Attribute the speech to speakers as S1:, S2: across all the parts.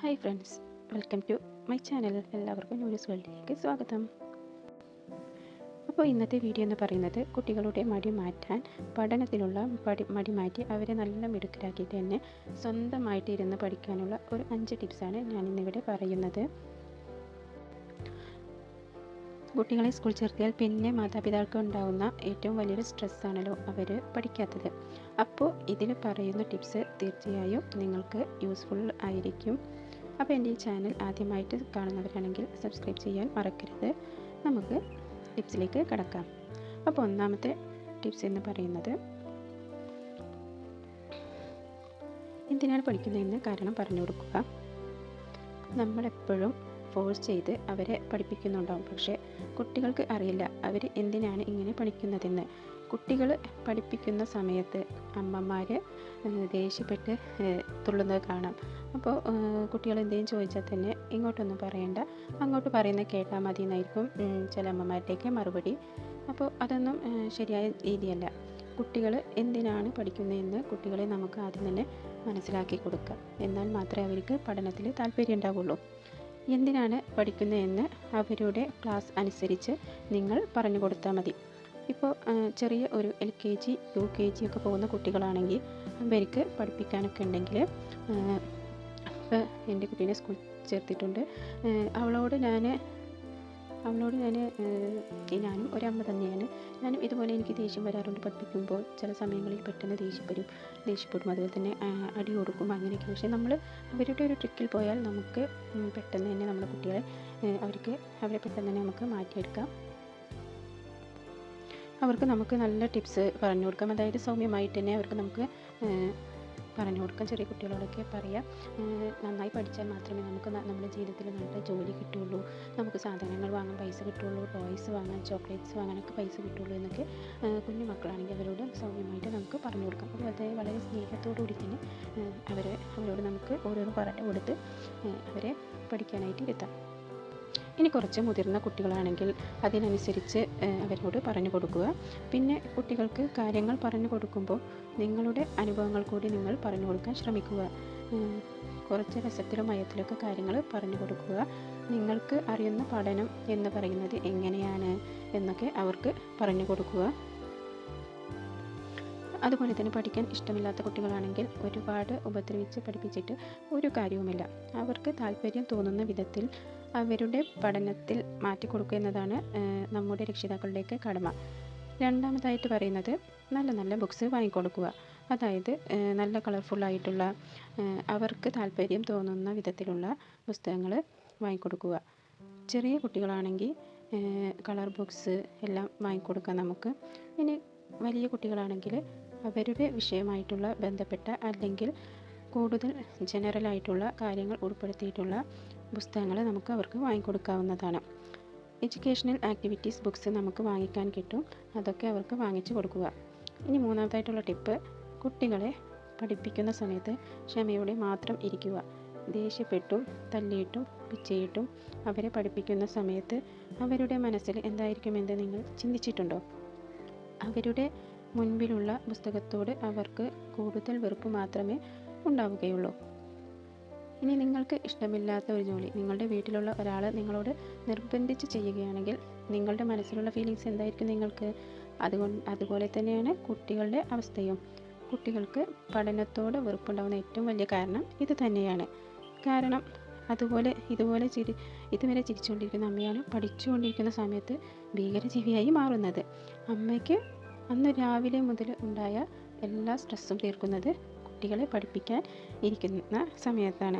S1: Hi friends welcome to my channel എല്ലാവർക്കും news വേൾഡിലേക്ക് സ്വാഗതം. അപ്പോൾ ഇന്നത്തെ വീഡിയോ എന്ന് പറയുന്നത് കുട്ടികളുടെ മടി മാറ്റാൻ പഠനത്തിലുള്ള പടി മടി മാറ്റി അവരെ നല്ല മിടുക്കരാക്കിയിട്ട് തന്നെ സ്വന്തമായിട്ട് ഇരുന്ന് പഠിക്കാനുള്ള ഒരു അഞ്ച് ടിപ്സാണ് ഞാൻ ഇന്നിവിടെ പറയുന്നത്. കുട്ടികളെ സ്കൂൾ ചേർത്തിയാൽ പിന്നെ മാതാപിതാക്കൾക്ക് ഉണ്ടാകുന്ന ഏറ്റവും വലിയൊരു സ്ട്രെസ്സാണല്ലോ അവർ പഠിക്കാത്തത്. അപ്പോൾ ഇതിൽ പറയുന്ന ടിപ്സ് തീർച്ചയായും നിങ്ങൾക്ക് യൂസ്ഫുൾ ആയിരിക്കും. അപ്പോൾ എന്റെ ഈ ചാനൽ ആദ്യമായിട്ട് കാണുന്നവരാണെങ്കിൽ സബ്സ്ക്രൈബ് ചെയ്യാൻ മറക്കരുത്. നമുക്ക് ടിപ്സിലേക്ക് കിടക്കാം. അപ്പോൾ ഒന്നാമത്തെ ടിപ്സ് എന്ന് പറയുന്നത് എന്തിനാണ് പഠിക്കുന്നതെന്ന് കാരണം പറഞ്ഞു കൊടുക്കുക. നമ്മളെപ്പോഴും ഫോഴ്സ് ചെയ്ത് അവരെ പഠിപ്പിക്കുന്നുണ്ടാവും. പക്ഷേ കുട്ടികൾക്ക് അറിയില്ല അവർ എന്തിനാണ് ഇങ്ങനെ പഠിക്കുന്നതെന്ന്. കുട്ടികൾ പഠിപ്പിക്കുന്ന സമയത്ത് അമ്മമാർ ദേഷ്യപ്പെട്ട് തുള്ളുന്നത് കാണാം. അപ്പോൾ കുട്ടികൾ എന്തെങ്കിലും ചോദിച്ചാൽ തന്നെ ഇങ്ങോട്ടൊന്നും പറയണ്ട. അങ്ങോട്ട് പറയുന്നത് കേട്ടാൽ മതി എന്നായിരിക്കും ചില അമ്മമാരുടെയൊക്കെ മറുപടി. അപ്പോൾ അതൊന്നും ശരിയായ രീതിയല്ല. കുട്ടികൾ എന്തിനാണ് പഠിക്കുന്നതെന്ന് കുട്ടികളെ നമുക്ക് ആദ്യം തന്നെ മനസ്സിലാക്കി കൊടുക്കുക. എന്നാൽ മാത്രമേ അവർക്ക് പഠനത്തിൽ താല്പര്യം ഉണ്ടാവുള്ളൂ. എന്തിനാണ് പഠിക്കുന്നതെന്ന് അവരുടെ ക്ലാസ് അനുസരിച്ച് നിങ്ങൾ പറഞ്ഞു കൊടുത്താൽ മതി. ഇപ്പോൾ ചെറിയ ഒരു L K G U K G ഒക്കെ പോകുന്ന കുട്ടികളാണെങ്കിൽ അവർക്ക് പഠിപ്പിക്കാനൊക്കെ ഉണ്ടെങ്കിൽ ഇപ്പോൾ എന്റെ കുട്ടീനെ സ്കൂൾ ചേർത്തിട്ടുണ്ട്. അവളോട് ഞാൻ അവളോട് ഞാൻ ഞാനും ഒരമ്മ തന്നെയാണ്. ഞാനും ഇതുപോലെ എനിക്ക് ദേഷ്യം വരാറുണ്ട് പഠിപ്പിക്കുമ്പോൾ. ചില സമയങ്ങളിൽ പെട്ടെന്ന് ദേഷ്യപ്പെടും ദേഷ്യപ്പെടും അതുപോലെ തന്നെ അടി കൊടുക്കും അങ്ങനെയൊക്കെ. പക്ഷേ നമ്മൾ അവരുടെ ഒരു ട്രിക്കിൽ പോയാൽ നമുക്ക് പെട്ടെന്ന് തന്നെ നമ്മുടെ കുട്ടികളെ അവർക്ക് അവരെ പെട്ടെന്ന് തന്നെ നമുക്ക് മാറ്റിയെടുക്കാം. അവർക്ക് നമുക്ക് നല്ല ടിപ്സ് പറഞ്ഞു കൊടുക്കാം. അതായത് സൗമ്യമായിട്ട് തന്നെ അവർക്ക് നമുക്ക് പറഞ്ഞു കൊടുക്കാം. ചെറിയ കുട്ടികളോടൊക്കെ പറയാം. നന്നായി പഠിച്ചാൽ മാത്രമേ നമുക്ക് നമ്മുടെ ജീവിതത്തിൽ നല്ല ജോലി കിട്ടുള്ളൂ നമുക്ക് സാധനങ്ങൾ വാങ്ങാൻ പൈസ കിട്ടുള്ളൂ ടോയ്സ് വാങ്ങാൻ ചോക്ലേറ്റ്സ് വാങ്ങാനൊക്കെ പൈസ കിട്ടുള്ളൂ എന്നൊക്കെ കുഞ്ഞു മക്കളാണെങ്കിൽ അവരോട് സൗമ്യമായിട്ട് നമുക്ക് പറഞ്ഞു കൊടുക്കാം. അപ്പോൾ അത് വളരെ സ്നേഹത്തോടു കൂടി തന്നെ അവരെ അവരോട് നമുക്ക് ഓരോന്ന് പറഞ്ഞു കൊടുത്ത് അവരെ പഠിക്കാനായിട്ട് ഇരുത്താം. ഇനി കുറച്ച് മുതിർന്ന കുട്ടികളാണെങ്കിൽ അതിനനുസരിച്ച് അവരോട് പറഞ്ഞു കൊടുക്കുക. പിന്നെ കുട്ടികൾക്ക് കാര്യങ്ങൾ പറഞ്ഞു കൊടുക്കുമ്പോൾ നിങ്ങളുടെ അനുഭവങ്ങൾ കൂടി നിങ്ങൾ പറഞ്ഞു കൊടുക്കാൻ ശ്രമിക്കുക. കുറച്ച് രസത്തിലും മയത്തിലൊക്കെ കാര്യങ്ങൾ പറഞ്ഞു കൊടുക്കുക. നിങ്ങൾക്ക് അറിയുന്ന പഠനം എന്ന് പറയുന്നത് എങ്ങനെയാണ് എന്നൊക്കെ അവർക്ക് പറഞ്ഞു കൊടുക്കുക. അതുപോലെ തന്നെ പഠിക്കാൻ ഇഷ്ടമില്ലാത്ത കുട്ടികളാണെങ്കിൽ ഒരുപാട് ഉപദ്രവിച്ച് പഠിപ്പിച്ചിട്ട് ഒരു കാര്യവുമില്ല. അവർക്ക് താല്പര്യം തോന്നുന്ന വിധത്തിൽ അവരുടെ പഠനത്തിൽ മാറ്റിക്കൊടുക്കുക എന്നതാണ് നമ്മുടെ രക്ഷിതാക്കളുടെയൊക്കെ കടമ. രണ്ടാമതായിട്ട് പറയുന്നത് നല്ല നല്ല ബുക്സ് വാങ്ങിക്കൊടുക്കുക. അതായത് നല്ല കളർഫുള്ളായിട്ടുള്ള അവർക്ക് താല്പര്യം തോന്നുന്ന വിധത്തിലുള്ള പുസ്തകങ്ങൾ വാങ്ങിക്കൊടുക്കുക. ചെറിയ കുട്ടികളാണെങ്കിൽ കളർ ബുക്സ് എല്ലാം വാങ്ങിക്കൊടുക്കാം നമുക്ക് ഇനി വലിയ കുട്ടികളാണെങ്കിൽ അവരുടെ വിഷയമായിട്ടുള്ള ബന്ധപ്പെട്ട അല്ലെങ്കിൽ കൂടുതൽ ജനറലായിട്ടുള്ള കാര്യങ്ങൾ ഉൾപ്പെടുത്തിയിട്ടുള്ള പുസ്തകങ്ങൾ നമുക്ക് അവർക്ക് വാങ്ങിക്കൊടുക്കാവുന്നതാണ്. എഡ്യൂക്കേഷണൽ ആക്ടിവിറ്റീസ് ബുക്സ് നമുക്ക് വാങ്ങിക്കാൻ കിട്ടും. അതൊക്കെ അവർക്ക് വാങ്ങിച്ചു കൊടുക്കുക. ഇനി മൂന്നാമതായിട്ടുള്ള ടിപ്പ് കുട്ടികളെ പഠിപ്പിക്കുന്ന സമയത്ത് ക്ഷമയോടെ മാത്രം ഇരിക്കുക. ദേഷ്യപ്പെട്ടും തല്ലിയിട്ടും പിച്ചയിട്ടും അവരെ പഠിപ്പിക്കുന്ന സമയത്ത് അവരുടെ മനസ്സിൽ എന്തായിരിക്കുമെന്ന് നിങ്ങൾ ചിന്തിച്ചിട്ടുണ്ടോ? അവരുടെ മുൻപിലുള്ള പുസ്തകത്തോട് അവർക്ക് കൂടുതൽ വെറുപ്പ് മാത്രമേ ഉണ്ടാവുകയുള്ളൂ. ഇനി നിങ്ങൾക്ക് ഇഷ്ടമില്ലാത്ത ഒരു ജോലി നിങ്ങളുടെ വീട്ടിലുള്ള ഒരാൾ നിങ്ങളോട് നിർബന്ധിച്ച് ചെയ്യുകയാണെങ്കിൽ നിങ്ങളുടെ മനസ്സിലുള്ള ഫീലിങ്സ് എന്തായിരിക്കും നിങ്ങൾക്ക്? അതുകൊണ്ട് അതുപോലെ തന്നെയാണ് കുട്ടികളുടെ അവസ്ഥയും. കുട്ടികൾക്ക് പഠനത്തോട് വെറുപ്പുണ്ടാകുന്ന ഏറ്റവും വലിയ കാരണം ഇത് തന്നെയാണ്. കാരണം അതുപോലെ ഇതുപോലെ ചിരി ഇതുവരെ ചിരിച്ചുകൊണ്ടിരിക്കുന്ന അമ്മയാണ് പഠിച്ചുകൊണ്ടിരിക്കുന്ന സമയത്ത് ഭീകരജീവിയായി മാറുന്നത്. അമ്മയ്ക്ക് അന്ന് രാവിലെ മുതൽ ഉണ്ടായ എല്ലാ സ്ട്രെസ്സും തീർക്കുന്നത് കുട്ടികളെ പഠിപ്പിക്കാൻ ഇരിക്കുന്ന സമയത്താണ്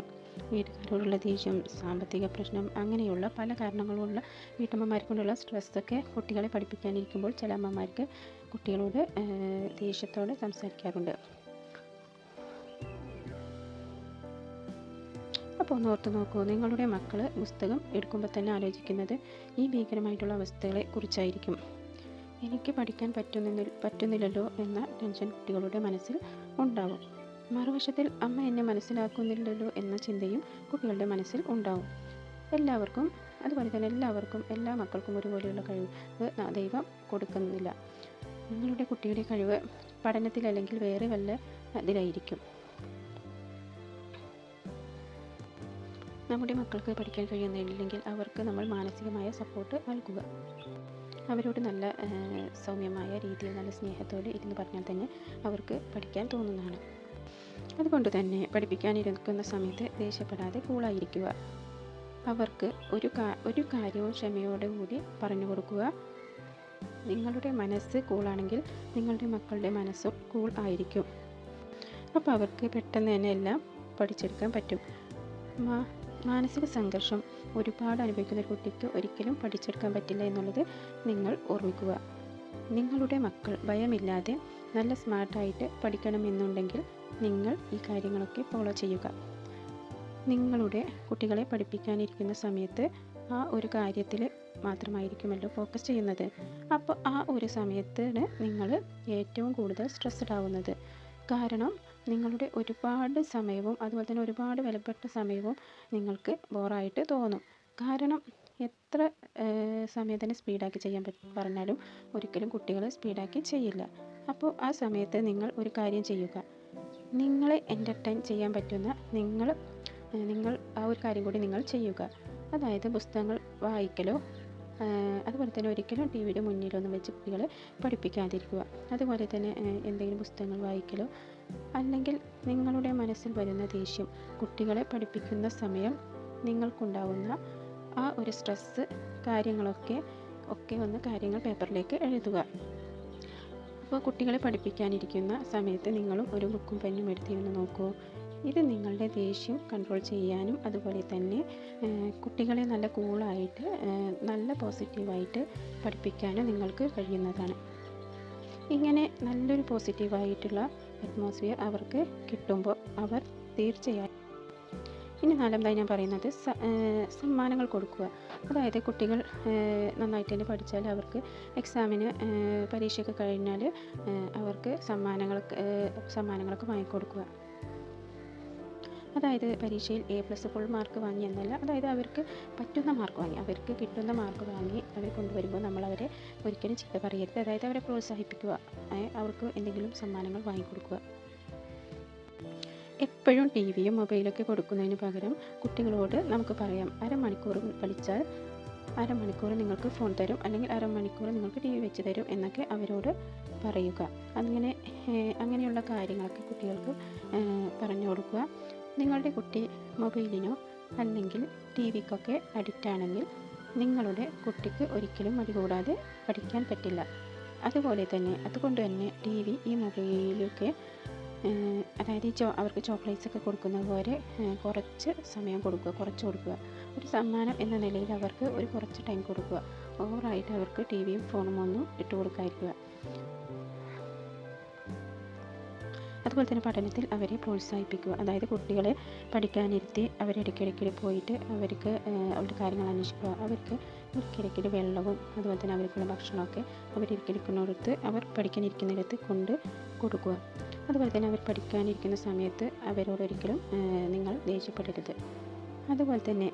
S1: വീട്ടുകാരോടുള്ള ദേഷ്യം സാമ്പത്തിക പ്രശ്നം അങ്ങനെയുള്ള പല കാരണങ്ങളുള്ള വീട്ടമ്മമാരെ കൊണ്ടുള്ള സ്ട്രെസ്സൊക്കെ കുട്ടികളെ പഠിപ്പിക്കാനിരിക്കുമ്പോൾ ചില അമ്മമാർക്ക് കുട്ടികളോട് ദേഷ്യത്തോടെ സംസാരിക്കാറുണ്ട്. അപ്പോൾ ഒന്ന് ഓർത്ത് നോക്കൂ നിങ്ങളുടെ മക്കൾ പുസ്തകം എടുക്കുമ്പോൾ തന്നെ ആലോചിക്കുന്നത് ഈ ഭീകരമായിട്ടുള്ള അവസ്ഥകളെ കുറിച്ചായിരിക്കും. എനിക്ക് പഠിക്കാൻ പറ്റുന്നില്ല പറ്റുന്നില്ലല്ലോ എന്ന ടെൻഷൻ കുട്ടികളുടെ മനസ്സിൽ ഉണ്ടാവും. മറുവശത്തിൽ അമ്മ എന്നെ മനസ്സിലാക്കുന്നില്ലല്ലോ എന്ന ചിന്തയും കുട്ടികളുടെ മനസ്സിൽ ഉണ്ടാവും. എല്ലാവർക്കും അതുപോലെ തന്നെ എല്ലാവർക്കും എല്ലാ മക്കൾക്കും ഒരുപോലെയുള്ള കഴിവ് ദൈവം കൊടുക്കുന്നില്ല. നിങ്ങളുടെ കുട്ടിയുടെ കഴിവ് പഠനത്തിൽ അല്ലെങ്കിൽ വേറെ വല്ല ഇതിലായിരിക്കും നമ്മുടെ മക്കൾക്ക് പഠിക്കാൻ കഴിയുന്നില്ലെങ്കിൽ അവർക്ക് നമ്മൾ മാനസികമായ സപ്പോർട്ട് നൽകുക. അവരോട് നല്ല സൗമ്യമായ രീതിയിൽ നല്ല സ്നേഹത്തോടെ ഇരുന്ന് പറഞ്ഞാൽ തന്നെ അവർക്ക് പഠിക്കാൻ തോന്നുന്നതാണ്. അതുകൊണ്ട് തന്നെ പഠിപ്പിക്കാനിരിക്കുന്ന സമയത്ത് ദേഷ്യപ്പെടാതെ കൂളായിരിക്കുക അവർക്ക് ഒരു ഒരു കാര്യവും ക്ഷമയോടെ കൂടി പറഞ്ഞു കൊടുക്കുക. നിങ്ങളുടെ മനസ്സ് കൂളാണെങ്കിൽ നിങ്ങളുടെ മക്കളുടെ മനസ്സും കൂൾ ആയിരിക്കും. അപ്പോൾ അവർക്ക് പെട്ടെന്ന് തന്നെ എല്ലാം പഠിച്ചെടുക്കാൻ പറ്റും. മാനസിക സംഘർഷം ഒരുപാട് അനുഭവിക്കുന്ന ഒരു കുട്ടിക്ക് ഒരിക്കലും പഠിച്ചെടുക്കാൻ പറ്റില്ല എന്നുള്ളത് നിങ്ങൾ ഓർമ്മിക്കുക. നിങ്ങളുടെ മക്കൾ ഭയമില്ലാതെ നല്ല സ്മാർട്ടായിട്ട് പഠിക്കണമെന്നുണ്ടെങ്കിൽ നിങ്ങൾ ഈ കാര്യങ്ങളൊക്കെ ഫോളോ ചെയ്യുക. നിങ്ങളുടെ കുട്ടികളെ പഠിപ്പിക്കാനിരിക്കുന്ന സമയത്ത് ആ ഒരു കാര്യത്തിൽ മാത്രമായിരിക്കുമല്ലോ ഫോക്കസ് ചെയ്യുന്നത്. അപ്പോൾ ആ ഒരു സമയത്താണ് നിങ്ങൾ ഏറ്റവും കൂടുതൽ സ്ട്രെസ്ഡ് ആവുന്നത്. കാരണം നിങ്ങളുടെ ഒരുപാട് സമയവും അതുപോലെ തന്നെ ഒരുപാട് വിലപ്പെട്ട സമയവും നിങ്ങൾക്ക് ബോറായിട്ട് തോന്നും. കാരണം എത്ര സമയത്തിന് സ്പീഡാക്കി ചെയ്യാൻ പറ്റും പറഞ്ഞാലും ഒരിക്കലും കുട്ടികൾ സ്പീഡാക്കി ചെയ്യില്ല. അപ്പോൾ ആ സമയത്ത് നിങ്ങൾ ഒരു കാര്യം ചെയ്യുക. നിങ്ങളെ എന്റർടൈൻ ചെയ്യാൻ പറ്റുന്ന നിങ്ങൾ നിങ്ങൾ ആ ഒരു കാര്യം കൂടി നിങ്ങൾ ചെയ്യുക. അതായത് പുസ്തകങ്ങൾ വായിക്കലോ അതുപോലെ തന്നെ ഒരിക്കലും ടി വിയുടെ മുന്നിലൊന്നും വെച്ച് കുട്ടികളെ പഠിപ്പിക്കാതിരിക്കുക. അതുപോലെ തന്നെ എന്തെങ്കിലും പുസ്തകങ്ങൾ വായിക്കലോ അല്ലെങ്കിൽ നിങ്ങളുടെ മനസ്സിൽ വരുന്ന ദേഷ്യം കുട്ടികളെ പഠിപ്പിക്കുന്ന സമയം നിങ്ങൾക്കുണ്ടാവുന്ന ആ ഒരു സ്ട്രെസ്സ് കാര്യങ്ങളൊക്കെ ഒക്കെ ഒന്ന് കാര്യങ്ങൾ പേപ്പറിലേക്ക് എഴുതുക. അപ്പോൾ കുട്ടികളെ പഠിപ്പിക്കാനിരിക്കുന്ന സമയത്ത് നിങ്ങളും ഒരു ബുക്കും പെന്നും എടുത്തിരുന്ന് നോക്കൂ. ഇത് നിങ്ങളുടെ ദേഷ്യം കൺട്രോൾ ചെയ്യാനും അതുപോലെ തന്നെ കുട്ടികളെ നല്ല കൂളായിട്ട് നല്ല പോസിറ്റീവായിട്ട് പഠിപ്പിക്കാനും നിങ്ങൾക്ക് കഴിയുന്നതാണ്. ഇങ്ങനെ നല്ലൊരു പോസിറ്റീവായിട്ടുള്ള അറ്റ്മോസ്ഫിയർ അവർക്ക് കിട്ടുമ്പോൾ അവർ തീർച്ചയായും ഇനി നാലാമതായി ഞാൻ പറയുന്നത് സമ്മാനങ്ങൾ കൊടുക്കുക. അതായത് കുട്ടികൾ നന്നായിട്ട് തന്നെ പഠിച്ചാൽ അവർക്ക് എക്സാമിന് പരീക്ഷയൊക്കെ കഴിഞ്ഞാൽ അവർക്ക് സമ്മാനങ്ങൾ സമ്മാനങ്ങളൊക്കെ വാങ്ങിക്കൊടുക്കുക. അതായത് പരീക്ഷയിൽ എ പ്ലസ് ഫുൾ മാർക്ക് വാങ്ങി എന്നല്ല അതായത് അവർക്ക് പറ്റുന്ന മാർക്ക് വാങ്ങി അവർക്ക് കിട്ടുന്ന മാർക്ക് വാങ്ങി അവർ കൊണ്ടുവരുമ്പോൾ നമ്മൾ അവരെ ഒരിക്കലും ചീത്ത പറയരുത്. അതായത് അവരെ പ്രോത്സാഹിപ്പിക്കുക. അവർക്ക് എന്തെങ്കിലും സമ്മാനങ്ങൾ വാങ്ങിക്കൊടുക്കുക. എപ്പോഴും ടി വിയും മൊബൈലൊക്കെ കൊടുക്കുന്നതിന് പകരം കുട്ടികളോട് നമുക്ക് പറയാം അരമണിക്കൂർ പഠിച്ചാൽ അരമണിക്കൂർ നിങ്ങൾക്ക് ഫോൺ തരും അല്ലെങ്കിൽ അരമണിക്കൂർ നിങ്ങൾക്ക് ടി വി വെച്ച് തരും എന്നൊക്കെ അവരോട് പറയുക. അങ്ങനെ അങ്ങനെയുള്ള കാര്യങ്ങളൊക്കെ കുട്ടികൾക്ക് പറഞ്ഞു കൊടുക്കുക. നിങ്ങളുടെ കുട്ടി മൊബൈലിനോ അല്ലെങ്കിൽ ടി വിക്കൊക്കെ അഡിക്റ്റാണെങ്കിൽ നിങ്ങളുടെ കുട്ടിക്ക് ഒരിക്കലും മടി കൂടാതെ പഠിക്കാൻ പറ്റില്ല. അതുപോലെ തന്നെ അതുകൊണ്ട് തന്നെ ടി വി ഈ മൊബൈലൊക്കെ അതായത് ഈ ചോ അവർക്ക് ചോക്ലേറ്റ്സ് ഒക്കെ കൊടുക്കുന്ന പോലെ കുറച്ച് സമയം കൊടുക്കുക കുറച്ച് കൊടുക്കുക. ഒരു സമ്മാനം എന്ന നിലയിൽ അവർക്ക് ഒരു കുറച്ച് ടൈം കൊടുക്കുക. ഓവറായിട്ട് അവർക്ക് ടി വിയും ഫോണും ഒന്നും ഇട്ട് കൊടുക്കാതിരിക്കുക. അതുപോലെ തന്നെ പഠനത്തിൽ അവരെ പ്രോത്സാഹിപ്പിക്കുക. അതായത് കുട്ടികളെ പഠിക്കാനിരുത്തി അവരിടയ്ക്കിടയ്ക്കിടെ പോയിട്ട് അവർക്ക് അവരുടെ കാര്യങ്ങൾ അന്വേഷിക്കുക. അവർക്ക് ഇടയ്ക്കിടയ്ക്കിടെ വെള്ളവും അതുപോലെ തന്നെ അവർക്കുള്ള ഭക്ഷണമൊക്കെ അവരിരിക്കുന്നിടത്ത് അവർ പഠിക്കാനിരിക്കുന്നിടത്ത് കൊണ്ട് കൊടുക്കുക. അതുപോലെ തന്നെ അവർ പഠിക്കാനിരിക്കുന്ന സമയത്ത് അവരോടൊരിക്കലും നിങ്ങൾ ദേഷ്യപ്പെടരുത്. അതുപോലെ തന്നെ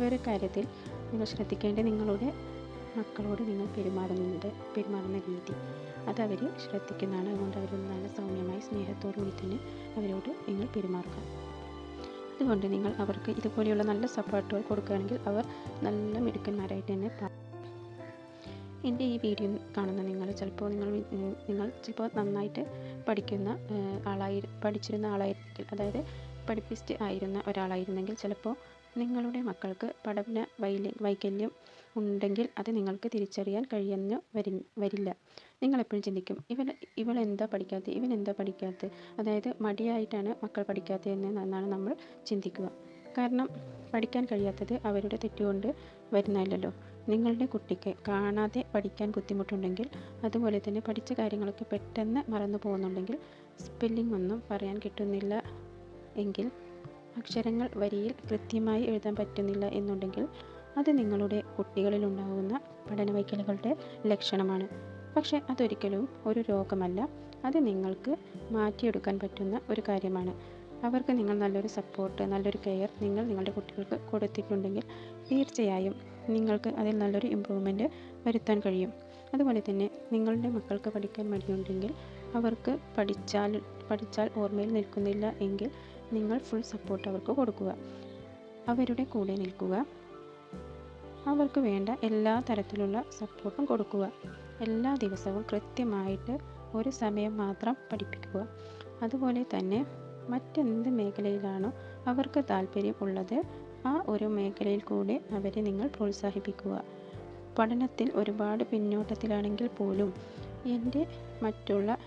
S1: വേറെ കാര്യത്തിൽ നിങ്ങൾ ശ്രദ്ധിക്കേണ്ട നിങ്ങളുടെ മക്കളോട് നിങ്ങൾ പെരുമാറുന്നുണ്ട് പെരുമാറുന്ന രീതി. അത് അവർ ശ്രദ്ധിക്കുന്നതാണ്. അതുകൊണ്ട് അവരോട് നല്ല സൗമ്യമായി സ്നേഹത്തോടുകൂടി തന്നെ അവരോട് നിങ്ങൾ പെരുമാറുക. അതുകൊണ്ട് നിങ്ങൾ അവർക്ക് ഇതുപോലെയുള്ള നല്ല സപ്പോർട്ടുകൾ കൊടുക്കുകയാണെങ്കിൽ അവർ നല്ല മിടുക്കന്മാരായിട്ട് തന്നെ എന്റെ ഈ വീഡിയോ കാണുന്ന നിങ്ങൾ ചിലപ്പോൾ നിങ്ങൾ നിങ്ങൾ ചിലപ്പോൾ നന്നായിട്ട് പഠിക്കുന്ന ആളായി പഠിച്ചിരുന്ന ആളായിരുന്നെങ്കിൽ അതായത് പഠിപ്പിസ്റ്റ് ആയിരുന്ന ഒരാളായിരുന്നെങ്കിൽ ചിലപ്പോൾ നിങ്ങളുടെ മക്കൾക്ക് പഠന വൈകല്യം ഉണ്ടെങ്കിൽ അത് നിങ്ങൾക്ക് തിരിച്ചറിയാൻ കഴിയുന്ന വരി വരില്ല. നിങ്ങളെപ്പോഴും ചിന്തിക്കും ഇവൻ ഇവൾ എന്താ പഠിക്കാത്തത് ഇവൻ എന്താ പഠിക്കാത്തത് അതായത് മടിയായിട്ടാണ് മക്കൾ പഠിക്കാത്തതെന്ന് എന്നാണ് നമ്മൾ ചിന്തിക്കുക. കാരണം പഠിക്കാൻ കഴിയാത്തത് അവരുടെ തെറ്റുകൊണ്ട് വരുന്നതല്ലല്ലോ. നിങ്ങളുടെ കുട്ടിക്ക് കാണാതെ പഠിക്കാൻ ബുദ്ധിമുട്ടുണ്ടെങ്കിൽ അതുപോലെ തന്നെ പഠിച്ച കാര്യങ്ങളൊക്കെ പെട്ടെന്ന് മറന്നു പോകുന്നുണ്ടെങ്കിൽ സ്പെല്ലിംഗ് ഒന്നും പറയാൻ കിട്ടുന്നില്ല എങ്കിൽ അക്ഷരങ്ങൾ വരിയിൽ കൃത്യമായി എഴുതാൻ പറ്റുന്നില്ല എന്നുണ്ടെങ്കിൽ അത് നിങ്ങളുടെ കുട്ടികളിൽ കുട്ടികളിലുണ്ടാകുന്ന പഠനവൈക്കലുകളുടെ ലക്ഷണമാണ്. പക്ഷേ അതൊരിക്കലും ഒരു രോഗമല്ല. അത് നിങ്ങൾക്ക് മാറ്റിയെടുക്കാൻ പറ്റുന്ന ഒരു കാര്യമാണ്. അവർക്ക് നിങ്ങൾ നല്ലൊരു സപ്പോർട്ട് നല്ലൊരു കെയർ നിങ്ങൾ നിങ്ങളുടെ കുട്ടികൾക്ക് കൊടുത്തിട്ടുണ്ടെങ്കിൽ തീർച്ചയായും നിങ്ങൾക്ക് അതിൽ നല്ലൊരു ഇമ്പ്രൂവ്മെന്റ് വരുത്താൻ കഴിയും. അതുപോലെ തന്നെ നിങ്ങളുടെ മക്കൾക്ക് പഠിക്കാൻ മടിയുണ്ടെങ്കിൽ അവർക്ക് പഠിച്ചാൽ പഠിച്ചാൽ ഓർമ്മയിൽ നിൽക്കുന്നില്ല എങ്കിൽ നിങ്ങൾ ഫുൾ സപ്പോർട്ട് അവർക്ക് കൊടുക്കുക. അവരുടെ കൂടെ നിൽക്കുക. അവർക്ക് വേണ്ട എല്ലാ തരത്തിലുള്ള സപ്പോർട്ടും കൊടുക്കുക. എല്ലാ ദിവസവും കൃത്യമായിട്ട് ഒരു സമയം മാത്രം പഠിപ്പിക്കുക. അതുപോലെ തന്നെ മറ്റെന്ത് മേഖലയിലാണോ അവർക്ക് താല്പര്യം ഉള്ളത് ആ ഒരു മേഖലയിൽ കൂടെ അവരെ നിങ്ങൾ പ്രോത്സാഹിപ്പിക്കുക. പഠനത്തിൽ ഒരുപാട് പിന്നോട്ടത്തിലാണെങ്കിൽ പോലും എന്റെ മറ്റുള്ള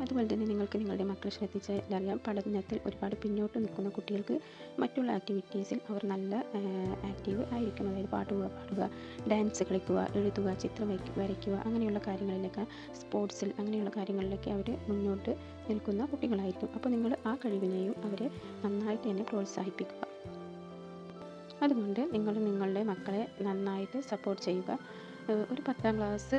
S1: അതുപോലെ തന്നെ നിങ്ങൾക്ക് നിങ്ങളുടെ മക്കളെ ശ്രദ്ധിച്ചാൽ അറിയാം പഠനത്തിൽ ഒരുപാട് പിന്നോട്ട് നിൽക്കുന്ന കുട്ടികൾക്ക് മറ്റുള്ള ആക്ടിവിറ്റീസിൽ അവർ നല്ല ആക്റ്റീവ് ആയിരിക്കും. അതായത് പാട്ട് പാടുക ഡാൻസ് കളിക്കുക എഴുതുക ചിത്രം വരയ്ക്കുക അങ്ങനെയുള്ള കാര്യങ്ങളിലൊക്കെ സ്പോർട്സിൽ അങ്ങനെയുള്ള കാര്യങ്ങളിലൊക്കെ അവർ മുന്നോട്ട് നിൽക്കുന്ന കുട്ടികളായിരിക്കും. അപ്പോൾ നിങ്ങൾ ആ കഴിവിനെയും അവരെ നന്നായിട്ട് തന്നെ പ്രോത്സാഹിപ്പിക്കുക. അതുകൊണ്ട് നിങ്ങൾ നിങ്ങളുടെ മക്കളെ നന്നായിട്ട് സപ്പോർട്ട് ചെയ്യുക. ഒരു പത്താം ക്ലാസ്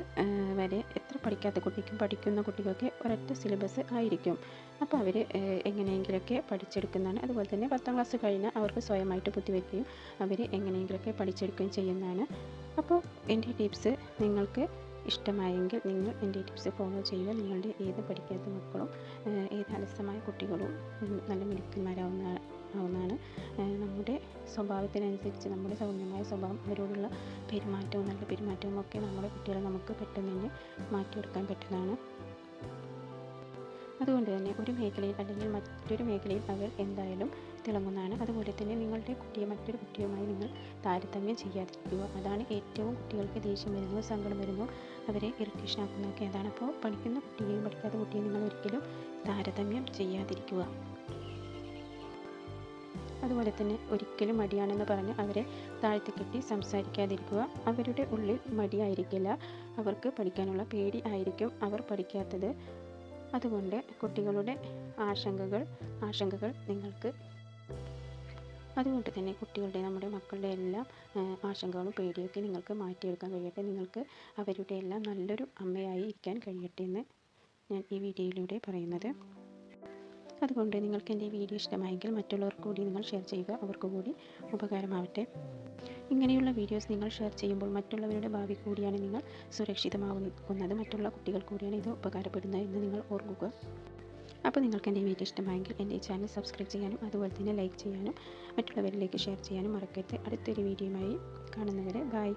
S1: വരെ എത്ര പഠിക്കാത്ത കുട്ടിക്കും പഠിക്കുന്ന കുട്ടിക്കൊക്കെ ഒരൊറ്റ സിലബസ് ആയിരിക്കും. അപ്പോൾ അവർ എങ്ങനെയെങ്കിലുമൊക്കെ പഠിച്ചെടുക്കുന്നതാണ്. അതുപോലെ തന്നെ പത്താം ക്ലാസ് കഴിഞ്ഞാൽ അവർക്ക് സ്വയമായിട്ട് ബുദ്ധിവെക്കുകയും അവർ എങ്ങനെയെങ്കിലുമൊക്കെ പഠിച്ചെടുക്കുകയും ചെയ്യുന്നതാണ്. അപ്പോൾ എന്റെ ടിപ്സ് നിങ്ങൾക്ക് ഇഷ്ടമായെങ്കിൽ നിങ്ങൾ എന്റെ ടിപ്സ് ഫോളോ ചെയ്യുക. നിങ്ങളുടെ ഏത് പഠിക്കാത്ത മക്കളും ഏത് കുട്ടികളും നല്ല മിടുക്കന്മാരാവുന്ന ആവുന്നതാണ്. നമ്മുടെ സ്വഭാവത്തിനനുസരിച്ച് നമ്മുടെ സൗമ്യമായ സ്വഭാവം അവരോടുള്ള പെരുമാറ്റവും നല്ല പെരുമാറ്റവും ഒക്കെ നമ്മുടെ കുട്ടികളെ നമുക്ക് പെട്ടെന്ന് തന്നെ മാറ്റിയെടുക്കാൻ പറ്റുന്നതാണ്. അതുകൊണ്ട് തന്നെ ഒരു മേഖലയിൽ അല്ലെങ്കിൽ മറ്റൊരു മേഖലയിൽ അവർ എന്തായാലും തിളങ്ങുന്നതാണ്. അതുപോലെ തന്നെ നിങ്ങളുടെ കുട്ടിയെ മറ്റൊരു കുട്ടിയുമായി നിങ്ങൾ താരതമ്യം ചെയ്യാതിരിക്കുക. അതാണ് ഏറ്റവും കുട്ടികൾക്ക് ദേഷ്യം വരുന്നു സങ്കടം വരുന്നു അവരെ ഇറിറ്റേഷൻ ആക്കുന്നതൊക്കെ അതാണ്. അപ്പോൾ പഠിക്കുന്ന കുട്ടിയെയും പഠിക്കാത്ത കുട്ടിയെയും നിങ്ങൾ ഒരിക്കലും താരതമ്യം ചെയ്യാതിരിക്കുക. അതുപോലെ തന്നെ ഒരിക്കലും മടിയാണെന്ന് പറഞ്ഞ് അവരെ താഴ്ത്തിക്കെട്ടി സംസാരിക്കാതിരിക്കുക. അവരുടെ ഉള്ളിൽ മടിയായിരിക്കില്ല അവർക്ക് പഠിക്കാനുള്ള പേടി ആയിരിക്കും അവർ പഠിക്കാത്തത്. അതുകൊണ്ട് കുട്ടികളുടെ ആശങ്കകൾ ആശങ്കകൾ നിങ്ങൾക്ക് അതുകൊണ്ട് തന്നെ കുട്ടികളുടെ നമ്മുടെ മക്കളുടെ എല്ലാം ആശങ്കകളും പേടിയൊക്കെ നിങ്ങൾക്ക് മാറ്റിയെടുക്കാൻ കഴിയട്ടെ. നിങ്ങൾക്ക് അവരുടെ എല്ലാം നല്ലൊരു അമ്മയായി ഇരിക്കാൻ കഴിയട്ടെ എന്ന് ഞാൻ ഈ വീഡിയോയിലൂടെ പറയുന്നത്. അതുകൊണ്ട് നിങ്ങൾക്ക് എന്റെ വീഡിയോ ഇഷ്ടമായെങ്കിൽ മറ്റുള്ളവർക്ക് കൂടി നിങ്ങൾ ഷെയർ ചെയ്യുക. അവർക്ക് കൂടി ഉപകാരമാവട്ടെ. ഇങ്ങനെയുള്ള വീഡിയോസ് നിങ്ങൾ ഷെയർ ചെയ്യുമ്പോൾ മറ്റുള്ളവരുടെ ഭാവി കൂടിയാണ് നിങ്ങൾ സുരക്ഷിതമാവുന്നത്. മറ്റുള്ള കുട്ടികൾ കൂടിയാണ് ഇത് ഉപകാരപ്പെടുന്നത് എന്ന് നിങ്ങൾ ഓർക്കുക. അപ്പോൾ നിങ്ങൾക്ക് എന്റെ വീഡിയോ ഇഷ്ടമായെങ്കിൽ എന്റെ ഈ ചാനൽ സബ്സ്ക്രൈബ് ചെയ്യാനും അതുപോലെ തന്നെ ലൈക്ക് ചെയ്യാനും മറ്റുള്ളവരിലേക്ക് ഷെയർ ചെയ്യാനും മറക്കരുത്. അടുത്തൊരു വീഡിയോയുമായി കാണുന്നവരെ ബൈ.